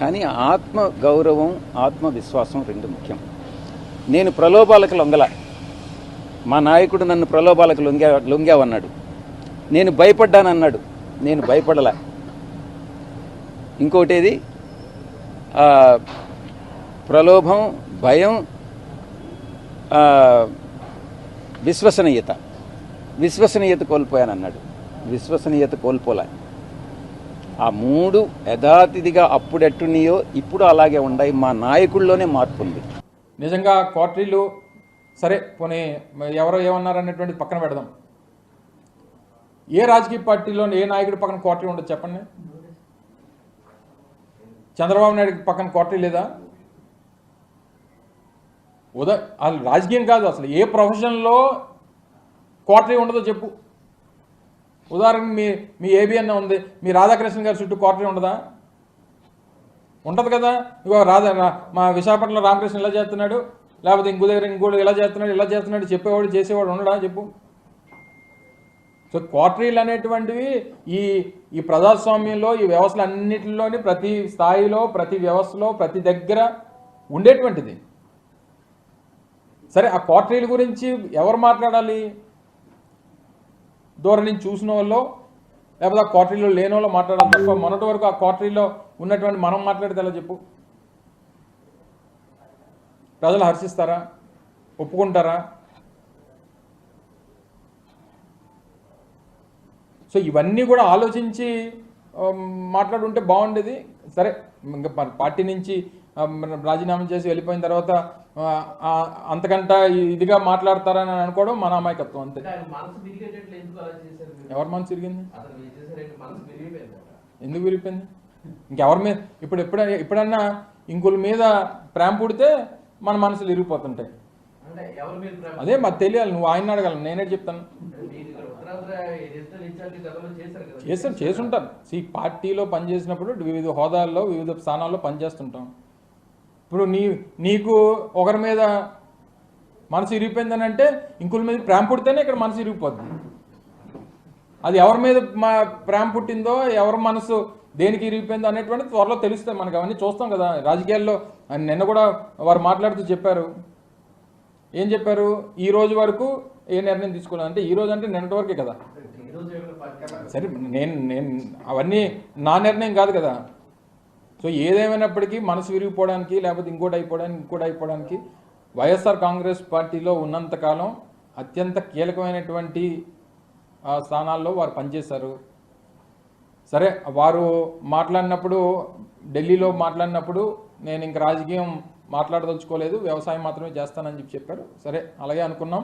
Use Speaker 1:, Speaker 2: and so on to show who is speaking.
Speaker 1: కానీ ఆత్మ గౌరవం ఆత్మవిశ్వాసం రెండు ముఖ్యం. నేను ప్రలోభాలకు లొంగల. మా నాయకుడు నన్ను ప్రలోభాలకు లొంగా లొంగావన్నాడు. నేను భయపడ్డానన్నాడు. నేను భయపడలా. ఇంకోటేది ప్రలోభం భయం విశ్వసనీయత. విశ్వసనీయత కోల్పోయానన్నాడు. విశ్వసనీయత కోల్పోలే. ఆ మూడు యథాతిథిగా అప్పుడెట్టున్నాయో ఇప్పుడు అలాగే ఉన్నాయి మా నాయకుల్లోనే మార్పు ఉంది.
Speaker 2: నిజంగా క్వార్టరీలు సరే పోనీ ఎవరో ఏమన్నారు పక్కన పెడదాం. ఏ రాజకీయ పార్టీలో ఏ నాయకుడి పక్కన క్వార్టరీ ఉండదు చెప్పండి. చంద్రబాబు నాయుడు పక్కన క్వార్టరీ లేదా? ఉదా అసలు రాజకీయం కాదు అసలు. ఏ ప్రొఫెషన్లో క్వార్టరీ ఉండదో చెప్పు. ఉదాహరణకు మీ మీ ఏబిఎన్ ఉంది. మీ రాధాకృష్ణ గారి చుట్టూ క్వార్టరీ ఉండదా? ఉంటుంది కదా. ఇగో రాధా మా విశాఖపట్నంలో రామకృష్ణ ఇలా చేస్తున్నాడు? లేకపోతే ఇంకో దగ్గర ఇంకోటి ఇలా చేస్తున్నాడు ఇలా చేస్తున్నాడు చెప్పేవాడు చేసేవాడు ఉండడా? చెప్పు. సో క్వార్టరీలు అనేటువంటివి ఈ ఈ ప్రజాస్వామ్యంలో ఈ వ్యవస్థలు అన్నిటిలోని ప్రతి స్థాయిలో ప్రతి వ్యవస్థలో ప్రతి దగ్గర ఉండేటువంటిది. సరే ఆ క్వార్టరీల గురించి ఎవరు మాట్లాడాలి? దూరం నుంచి చూసిన వాళ్ళు లేకపోతే ఆ క్వార్టరీలో లేని వాళ్ళు మాట్లాడాలి తప్ప మొన్నటి వరకు ఆ క్వార్టరీలో ఉన్నటువంటి మనం మాట్లాడితే ఎలా చెప్పు? ప్రజలు హర్షిస్తారా? ఒప్పుకుంటారా? సో ఇవన్నీ కూడా ఆలోచించి మాట్లాడుంటే బాగుండేది. సరే ఇంకా పార్టీ నుంచి రాజీనామా చేసి వెళ్ళిపోయిన తర్వాత అంతకంట ఇదిగా మాట్లాడతారని అనుకోవడం మన అమాయకత్వం అంతే? ఎవరి మనసు
Speaker 3: విరిగిపోయిందట
Speaker 2: ఎందుకు విరిగిపోయింది? ఇంకెవరి మీద ఇప్పుడు ఎప్పుడ ఎప్పుడన్నా ఇంకుల మీద ప్రేమ పుడితే మన మనసులు
Speaker 3: ప్రేమ?
Speaker 2: అదే మాకు తెలియాలి నువ్వు ఆయన అడగాలి నేనే చెప్తాను.
Speaker 3: అంటే మీరు ఇక్కడ
Speaker 2: సి పార్టీలో పనిచేసినప్పుడు వివిధ హోదాల్లో వివిధ స్థానాల్లో పనిచేస్తుంటాం ఇప్పుడు నీ నీకు ఒకరి మీద మనసు ఇరిగిపోయిందని అంటే ఇంకుల మీద ప్రేమ పుడితేనే ఇక్కడ మనసు ఇరిగిపోద్ది. అది ఎవరి మీద మా ప్రేమ పుట్టిందో ఎవరి మనసు దేనికి ఇరిగిపోయిందో అనేటువంటి త్వరలో తెలుస్తాయి మనకి. అవన్నీ చూస్తాం కదా. రాజకీయాల్లో నిన్న కూడా వారు మాట్లాడుతూ చెప్పారు. ఏం చెప్పారు? ఈ రోజు వరకు ఏ నిర్ణయం తీసుకోవాలంటే ఈ రోజు అంటే నిన్నటి వరకే కదా. సరే నేను నేను అవన్నీ నా నిర్ణయం కాదు కదా. సో ఏదేమైనప్పటికీ మనసు విరిగిపోవడానికి లేకపోతే ఇంకోటి అయిపోవడానికి ఇంకోటి అయిపోవడానికి వైఎస్ఆర్ కాంగ్రెస్ పార్టీలో ఉన్నంతకాలం అత్యంత కీలకమైనటువంటి స్థానాల్లో వారు పనిచేశారు. సరే వారు మాట్లాడినప్పుడు ఢిల్లీలో మాట్లాడినప్పుడు నేను ఇంక రాజకీయం మాట్లాడదలుచుకోలేదు వ్యవసాయం మాత్రమే చేస్తానని చెప్పి చెప్పారు. సరే అలాగే అనుకున్నాం.